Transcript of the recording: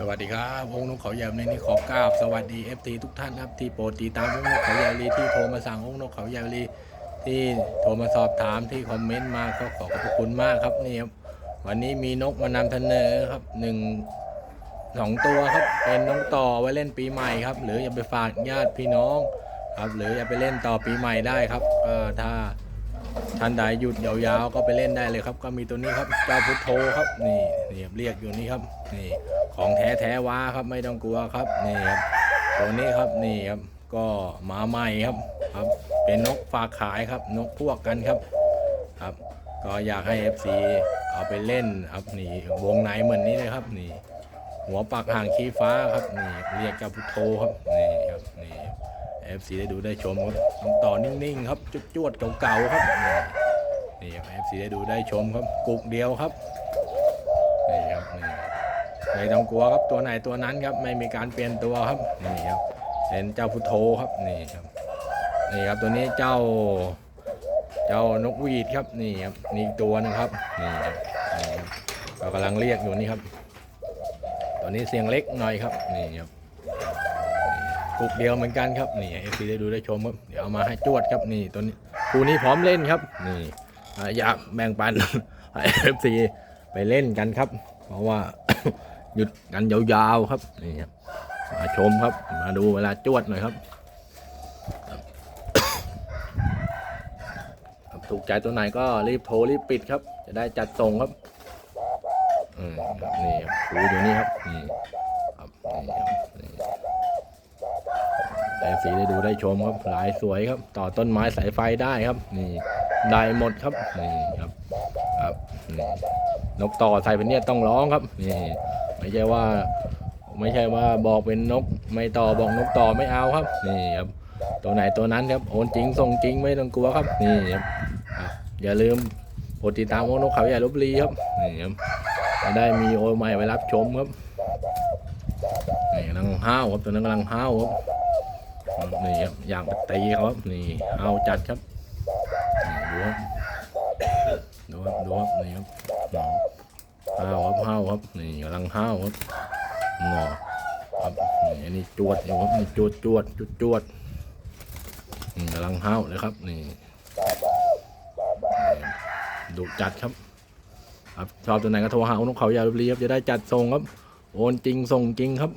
สวัสดีครับวงนกเขาใหญ่ในนี้ขอกราบสวัสดี FT ทุกท่านครับที่โปรดติดตามวงนกเขาใหญ่ลีที่โทรมาสั่งวงนกเขาใหญ่ลีที่โทรมาสอบถามที่คอมเมนต์มาก็ขอขอบคุณมากครับนี่ครับวันนี้มีนกมานำเสนอครับหนึ่งสองตัวครับเป็นน้องต่อไว้เล่นปีใหม่ครับ หรืออย่าไปฝากญาติพี่น้องครับ หรืออย่าไปเล่นต่อปีใหม่ได้ครับก็ถ้า ท่านใดหยุดยาวๆก็ไปเล่นได้เลยครับ ก็มีตัวนี้ครับเจ้าพุทโธครับนี่นี่เรียกอยู่นี่ครับนี่ของแท้แท้ว้าครับไม่ต้องกลัวครับนี่ครับตัวนี้ครับนี่ครับก็มาใหม่ครับครับ เป็นนกฝากขายครับ นกพวกกันครับครับ ก็อยากให้ FC เอาไปเล่นครับนี่วงในเหมือนนี้เลยครับนี่หัวปักห่างขี้ฟ้าครับนี่เรียกเจ้าพุทโธครับนี่ครับนี่ FC ได้ดูได้ชมครับต่อนิ่งๆครับจุดจวดๆเก่าๆครับนี่ครับ FC ได้ดูได้ชมครับกุกเดียวครับนี่ครับนี่ไม่ต้องกลัวครับตัวไหนตัวนั้นครับไม่มีการเปลี่ยนตัวครับนี่ครับเป็นเจ้าพุทโธครับนี่ครับนี่ครับตัวนี้เจ้า เจ้านกหวีดครับนี่ครับนี่ตัวหนึงครับนี่ครับนี่ครับเรากำลังเรียกอยู่นี่ครับ ตัวนี้เสียงเล็กหน่อยครับนี่ครับ กุกเดียวเหมือนกันครับนี่เอฟซีได้ดูได้ชมครับเดี๋ยวเอามาให้จวดครับนี่ตัวนี้คู่นี้พร้อมเล่นครับนี่อ่าอยากแบ่งปันเอฟซีไปเล่นกันครับ เพราะว่าหยุดกันยาวๆครับนี่ครับมาชมครับ มาดูเวลาจวดหน่อยครับถูกใจตัวไหนก็รีบโทรรีบปิดครับ จะได้จัดส่งครับ อืมครับนี่ครับคูอยู่นี่ครับนี่ครับนี่ แต่ สีได้ดูได้ชมครับหลายสวยครับ ต่อต้นไม้สายไฟได้ครับนี่ได้หมดครับนี่ครับครับนี่นกต่อใส่เป็นเนี่ยต้องร้องครับนี่ไม่ใช่ว่า ไม่ใช่ว่าบอกเป็นนก ไม่ต่อบอกนกต่อไม่เอาครับนี่ครับตัวไหนตัวนั้นครับโอนจริงส่งจริงไม่ต้องกลัวครับนี่ครับอย่าลืมกดติดตามวงนกเขาใหญ่ลบบุรีครับนี่ครับจะได้มีโอใหม่ไว้รับชมครับนี่กำลังห้าวครับตัวนั้นกำลังห้าวครับ นี่ครับอยากตีเขาครับนี่เอาจัดครับดูครับดูครับดูครับนี่ครับห้าวครับห้าวครับนี่กำลังห้าวครับงอครับนี่อันนี้จวดอยู่ครับนี่จวดจวดจวดจวดนี่กำลังห้าวเลยครับนี่ดุจัดครับครับชอบตัวไหนก็โทรหาอนกเขายาวรีบจะได้จัดส่งครับ โอนจริงส่งจริงครับ